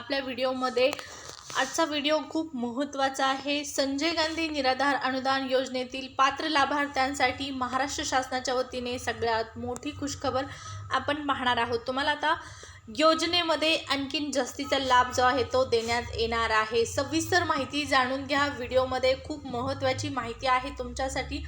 आपल्या व्हिडिओमध्ये. आजचा व्हिडिओ खूप महत्त्वाचा आहे. संजय गांधी निराधार अनुदान योजनेतील पात्र लाभार्थ्यांसाठी महाराष्ट्र शासनाच्या वतीने सगळ्यात मोठी खुशखबर आपण पाहणार आहोत. तुम्हाला आता योजनेमध्ये आणखीन जास्तीचा लाभ जो आहे तो देण्यात येणार आहे. सविस्तर माहिती जाणून घ्या. व्हिडिओमध्ये खूप महत्त्वाची माहिती आहे. तुमच्यासाठी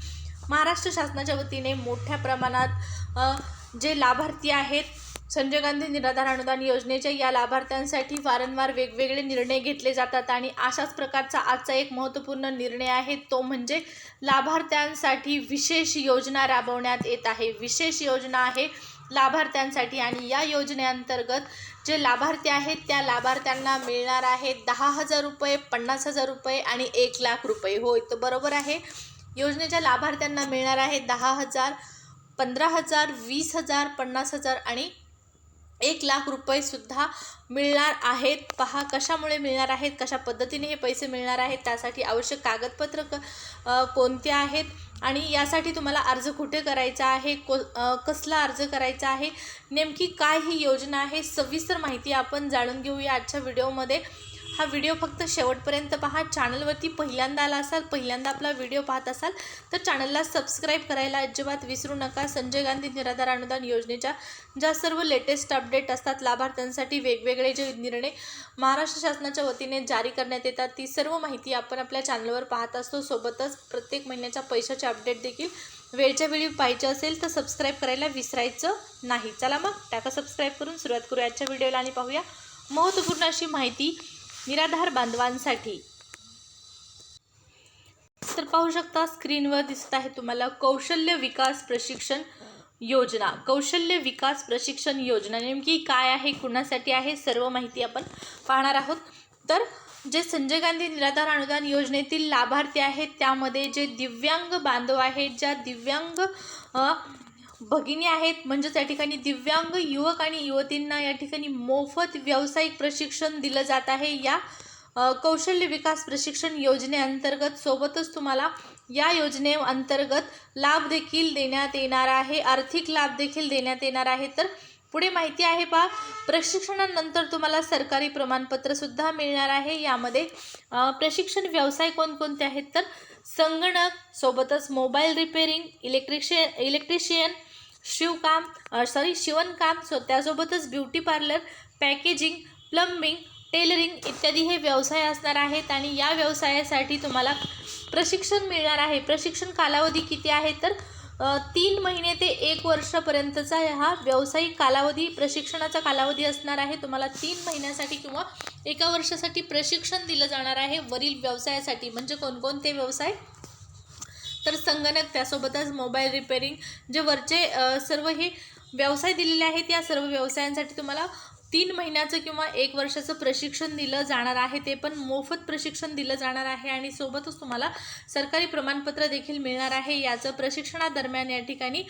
महाराष्ट्र शासनाच्या वतीने मोठ्या प्रमाणात जे लाभार्थी आहेत संजय गांधी निराधार अनुदान योजनेच्या या लाभार्थ्यांसाठी वारंवार वेगवेगळे निर्णय घेतले जातात आणि अशाच प्रकारचा आजचा एक महत्त्वपूर्ण निर्णय आहे तो म्हणजे लाभार्थ्यांसाठी विशेष योजना राबवण्यात येत आहे. विशेष योजना आहे लाभार्थ्यांसाठी आणि या योजनेअंतर्गत जे लाभार्थी आहेत त्या लाभार्थ्यांना मिळणार आहे दहा हजार रुपये पन्नास हजार रुपये आणि एक लाख रुपये. होय तर बरोबर आहे. योजनेच्या लाभार्थ्यांना मिळणार आहे दहा हजार पंधरा हजार वीस हजार पन्नास हजार आणि एक लाख रुपयेसुद्धा मिळणार आहेत. पहा कशामुळे मिळणार आहेत? कशा पद्धतीने हे पैसे मिळणार आहेत? त्यासाठी आवश्यक कागदपत्र क कोणते आहेत? आणि यासाठी तुम्हाला अर्ज कुठे करायचा आहे? को कसला अर्ज करायचा आहे? नेमकी काय ही योजना आहे? सविस्तर माहिती आपण जाणून घेऊया आजच्या व्हिडिओमध्ये. हा व्हिडिओ फक्त शेवटपर्यंत पहा. चॅनलवरती पहिल्यांदा आला असाल पहिल्यांदा आपला व्हिडिओ पाहत असाल तर चॅनलला सबस्क्राईब करायला अजिबात विसरू नका. संजय गांधी निराधार अनुदान योजनेच्या ज्या सर्व लेटेस्ट अपडेट असतात लाभार्थ्यांसाठी वेगवेगळे जे निर्णय महाराष्ट्र शासनाच्या वतीने जारी करण्यात येतात ती सर्व माहिती आपण आपल्या चॅनलवर पाहत असतो. सोबतच प्रत्येक महिन्याच्या पैशाचे अपडेट देखील वेळच्या वेळी पाहिजे असेल तर सबस्क्राईब करायला विसरायचं नाही. चला मग टाका सबस्क्राईब करून सुरुवात करूया. आजच्या व्हिडिओला आणि पाहूया. महत्त्वपूर्ण अशी माहिती निराधार बांधवांसाठी. तर पाहू शकता स्क्रीनवर दिसत आहे तुम्हाला कौशल्य विकास प्रशिक्षण योजना. कौशल्य विकास प्रशिक्षण योजना नेमकी काय आहे कुणासाठी आहे सर्व माहिती आपण पाहणार आहोत. तर जे संजय गांधी निराधार अनुदान योजनेतील लाभार्थी आहेत त्यामध्ये जे दिव्यांग बांधव आहेत ज्या दिव्यांग भगिनी आहेत. म्हणजेच या ठिकाणी दिव्यांग युवक आणि युवतींना या ठिकाणी मोफत व्यावसायिक प्रशिक्षण दिलं जात आहे. या कौशल्य विकास प्रशिक्षण योजनेअंतर्गत सोबतच तुम्हाला या योजनेअंतर्गत लाभ देखील देण्यात येणार आहे. आर्थिक लाभ देखील देण्यात येणार आहे. तर पुढे माहिती आहे पहा प्रशिक्षणानंतर तुम्हाला सरकारी प्रमाणपत्रसुद्धा मिळणार आहे. यामध्ये प्रशिक्षण व्यवसाय कोणकोणते आहेत? तर संगणक सोबतच मोबाईल रिपेरिंग इलेक्ट्रिशियन इलेक्ट्रिशियन शिवकाम सॉरी शिवणकाम सो त्यासोबतच beauty parlour packaging plumbing tailoring इत्यादी हे व्यवसाय असणार आहेत आणि या व्यवसायासाठी तुम्हाला प्रशिक्षण मिळणार आहे. प्रशिक्षण कालावधी किती आहे? तर तीन महिने ते एक वर्षापर्यंतचा हा व्यावसायिक कालावधी प्रशिक्षणाचा कालावधी असणार आहे. तुम्हाला तीन महिन्यासाठी किंवा एका वर्षासाठी प्रशिक्षण दिलं जाणार आहे वरील व्यवसायासाठी. म्हणजे कोणकोणते व्यवसाय? तर संगणक त्यासोबतच मोबाईल रिपेरिंग जे वरचे सर्व हे व्यवसाय दिलेले आहेत या सर्व व्यवसायांसाठी तुम्हाला तीन महिन्याचं किंवा एक वर्षाचं प्रशिक्षण दिलं जाणार आहे ते पण मोफत प्रशिक्षण दिलं जाणार आहे आणि सोबतच तुम्हाला सरकारी प्रमाणपत्र देखील मिळणार आहे. याचं प्रशिक्षणादरम्यान या ठिकाणी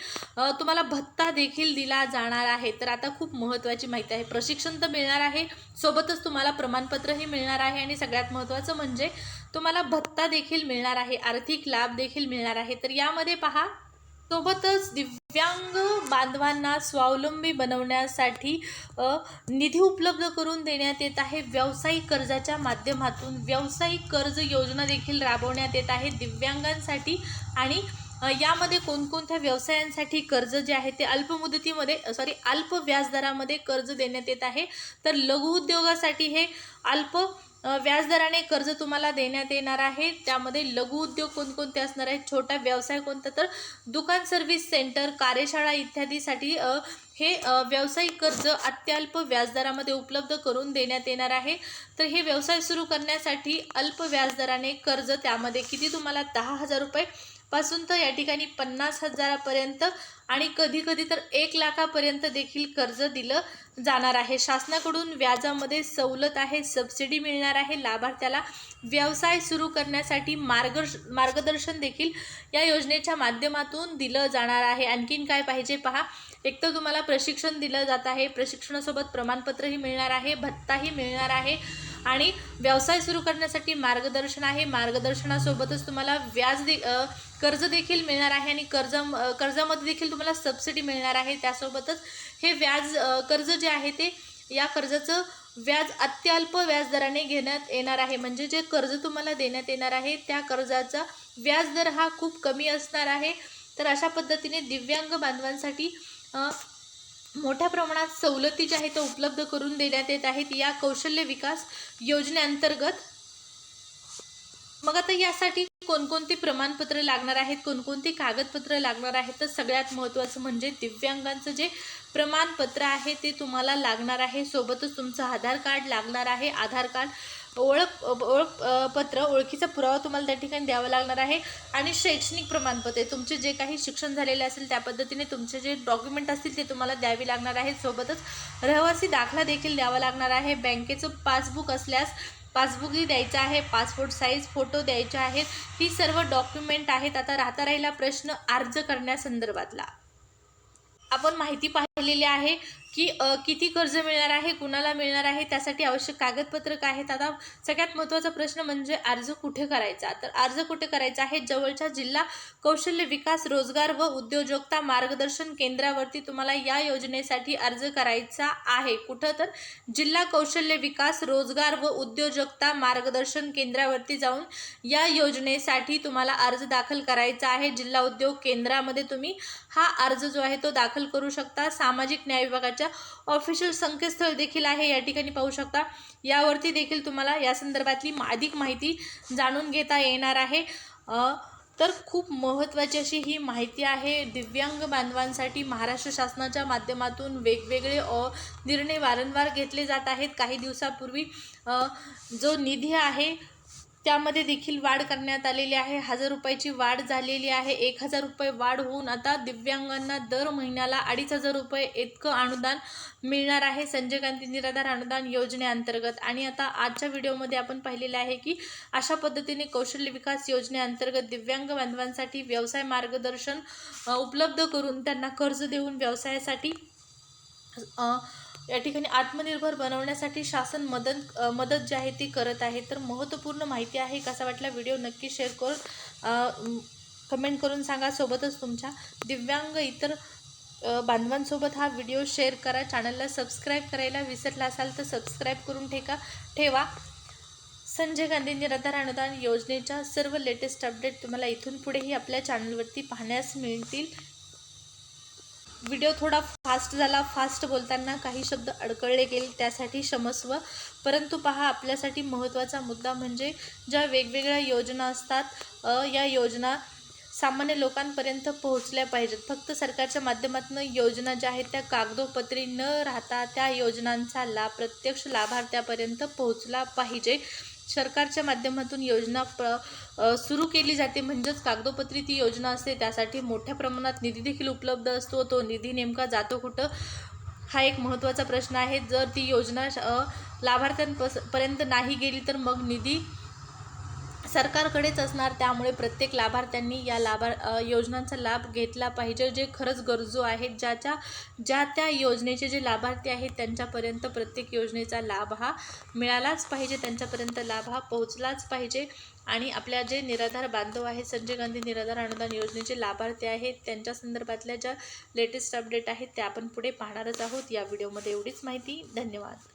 तुम्हाला भत्ता देखील दिला जाणार आहे. तर आता खूप महत्त्वाची माहिती आहे. प्रशिक्षण तर मिळणार आहे सोबतच तुम्हाला प्रमाणपत्रही मिळणार आहे आणि सगळ्यात महत्त्वाचं म्हणजे तुम्हाला भत्ता देखील मिळणार आहे आर्थिक लाभ देखील मिळणार आहे. तर यामध्ये पहा सोबतच दिव्यांग बांधवांना स्वावलंबी बनवण्यासाठी निधी उपलब्ध करून देण्यात येत आहे. व्यावसायिक कर्जाच्या माध्यमातून व्यावसायिक कर्ज योजना देखील राबवण्यात येत आहे दिव्यांगांसाठी आणि यामध्ये कोणकोणत्या व्यवसायांसाठी कर्ज जे आहे ते अल्पमुदतीमध्ये सॉरी अल्प व्याजदरामध्ये कर्ज देण्यात येत आहे. तर लघुउद्योगासाठी हे अल्प व्याजदराने कर्ज तुम्हाला देण्यात येणार आहे. त्यामध्ये लघु उद्योग कोणकोणते असणार आहेत? छोटा व्यवसाय कोणता? तर दुकान सर्व्हिस सेंटर कार्यशाळा इत्यादीसाठी हे व्यावसायिक कर्ज अत्यल्प व्याजदरामध्ये उपलब्ध करून देण्यात येणार आहे. तर हे व्यवसाय सुरू करण्यासाठी अल्प व्याजदराने कर्ज त्यामध्ये किती? तुम्हाला दहा हजार रुपये पासून तर या ठिकाणी पन्नास हजारापर्यंत आणि कधी कधी तर एक लाखापर्यंत देखील कर्ज दिलं जाणार आहे. शासनाकडून व्याजामध्ये सवलत आहे सबसिडी मिळणार आहे. लाभार्थ्याला व्यवसाय सुरू करण्यासाठी मार्ग मार्गदर्शन देखील या योजनेच्या माध्यमातून दिलं जाणार आहे. आणखीन काय पाहिजे पहा. एक तर तुम्हाला प्रशिक्षण दिलं जात आहे. प्रशिक्षणासोबत प्रमाणपत्रही मिळणार आहे. भत्ताही मिळणार आहे. आणि व्यवसाय सुरू करण्यासाठी मार्गदर्शन आहे. मार्गदर्शनासोबतच तुम्हाला व्याज दे कर्ज देखील मिळणार आहे आणि कर्ज कर्जामध्ये देखील तुम्हाला सबसिडी मिळणार आहे. त्यासोबतच हे व्याज कर्ज जे आहे ते या कर्जाचं व्याज अत्यल्प व्याजदराने घेण्यात येणार आहे. म्हणजे जे कर्ज तुम्हाला देण्यात येणार आहे त्या कर्जाचा व्याजदर हा खूप कमी असणार आहे. तर अशा पद्धतीने दिव्यांग बांधवांसाठी मोठ्या प्रमाणात सवलती ज्या आहेत त्या उपलब्ध करून देण्यात येत आहेत. या कौशल्य विकास योजनेअंतर्गत. मग आता यासाठी कोणकोणती प्रमाणपत्र लागणार आहेत कोणकोणती कागदपत्र लागणार आहेत तर सगळ्यात महत्त्वाचं म्हणजे दिव्यांगांचं जे प्रमाणपत्र आहे ते तुम्हाला लागणार आहे. सोबतच तुमचं आधार कार्ड लागणार आहे. आधार कार्ड ओळख ओळख पत्र ओळखीचा पुरावा तुम्हाला त्या ठिकाणी द्यावा लागणार आहे. आणि शैक्षणिक प्रमाणपत्रे तुमचे जे काही शिक्षण झालेले असेल त्या पद्धतीने तुमचे जे डॉक्युमेंट असतील ते तुम्हाला द्यावी लागणार आहेत सोबतच रहिवासी दाखला देखील द्यावा लागणार आहे. बँकेचं पासबुक असल्यास पासबुकही द्यायचं आहे. पासपोर्ट साईज फोटो द्यायचे आहेत. ही सर्व डॉक्युमेंट आहेत. आता राहता राहिला प्रश्न अर्ज करण्यासंदर्भातला. आपण माहिती पाहिलेली आहे की किती कर्ज मिळणार आहे कुणाला मिळणार आहे त्यासाठी आवश्यक कागदपत्र काय आहेत? आता सगळ्यात महत्त्वाचा प्रश्न म्हणजे अर्ज कुठे करायचा? तर अर्ज कुठे करायचा आहे? जवळच्या जिल्हा कौशल्य विकास रोजगार व उद्योजकता मार्गदर्शन केंद्रावरती तुम्हाला या योजनेसाठी अर्ज करायचा आहे. कुठं तर जिल्हा कौशल्य विकास रोजगार व उद्योजकता मार्गदर्शन केंद्रावरती जाऊन या योजनेसाठी तुम्हाला अर्ज दाखल करायचा आहे. जिल्हा उद्योग केंद्रामध्ये तुम्ही हा अर्ज जो आहे तो दाखल करू शकता. सामाजिक न्याय विभागाच्या ऑफिशियल संकेतस्थळ देखील आहे. या ठिकाणी पाहू शकता यावरती देखील तुम्हाला या संदर्भातली अधिक माहिती जाणून घेता येणार आहे. तर खूप महत्त्वाची अशी ही माहिती आहे दिव्यांग बांधवांसाठी महाराष्ट्र शासनाच्या माध्यमातून वेगवेगळे अ, निर्णय वारंवार घेतले जात आहेत. काही दिवसापूर्वी जो निधी आहे त्यामध्ये देखील वाढ करण्यात आलेली आहे. हजार रुपयाची वाढ झालेली आहे. एक हजार रुपये वाढ होऊन आता दिव्यांगांना दर महिन्याला अडीच हजार रुपये इतकं अनुदान मिळणार आहे. संजय गांधी निराधार अनुदान योजनेअंतर्गत. आणि आता आजच्या व्हिडिओमध्ये आपण पाहिलेलं आहे की अशा पद्धतीने कौशल्य विकास योजनेअंतर्गत दिव्यांग बांधवांसाठी व्यवसाय मार्गदर्शन उपलब्ध करून त्यांना कर्ज देऊन व्यवसायासाठी या ठिकाणी आत्मनिर्भर बनवण्यासाठी शासन मदत मदत जी आहे ती करत आहे. तर महत्त्वपूर्ण माहिती आहे. कसा वाटला व्हिडिओ नक्की शेअर करून कमेंट करून सांगा. सोबतच तुमच्या दिव्यांग इतर बांधवांसोबत हा व्हिडिओ शेअर करा. चॅनलला सबस्क्राईब करायला विसरला असाल तर सबस्क्राईब करून ठेका ठेवा. संजय गांधी निराधार अनुदान योजनेच्या सर्व लेटेस्ट अपडेट तुम्हाला इथून पुढेही आपल्या चॅनलवरती पाहण्यास मिळतील. व्हिडिओ थोडा फास्ट झाला. फास्ट बोलताना काही शब्द अडकळले गेले त्यासाठी क्षमस्व. परंतु पहा आपल्यासाठी महत्त्वाचा मुद्दा म्हणजे ज्या वेगवेगळ्या योजना असतात या योजना सामान्य लोकांपर्यंत पोहोचल्या पाहिजेत. फक्त सरकारच्या माध्यमातून योजना ज्या आहेत त्या कागदोपत्री न राहता त्या योजनांचा लाभ प्रत्यक्ष लाभार्थ्यापर्यंत पोहोचला पाहिजे. सरकारच्या माध्यमातून योजना प्र सुरू केली जाते. म्हणजेच कागदोपत्री ती योजना असते. त्यासाठी मोठ्या प्रमाणात निधी देखील उपलब्ध असतो. तो निधी नेमका जातो कुठं? हा एक महत्त्वाचा प्रश्न आहे. जर ती योजना अ, लाभार्थ्यांपस पर्यंत नाही गेली तर मग निधी सरकारकडेच असणार त्यामुळे प्रत्येक लाभार्थ्यांनी या लाभा योजनांचा लाभ घेतला पाहिजे. जे खरंच गरजू आहेत ज्याच्या ज्या त्या योजनेचे जे लाभार्थी आहेत त्यांच्यापर्यंत प्रत्येक योजनेचा लाभ हा मिळालाच पाहिजे. त्यांच्यापर्यंत लाभ हा पोहोचलाच पाहिजे. आणि आपल्या जे निराधार बांधव आहेत संजय गांधी निराधार अनुदान योजनेचे लाभार्थी आहेत त्यांच्या संदर्भातल्या ज्या लेटेस्ट अपडेट आहेत त्या आपण पुढे पाहणारच आहोत. या व्हिडिओमध्ये एवढीच माहिती. धन्यवाद.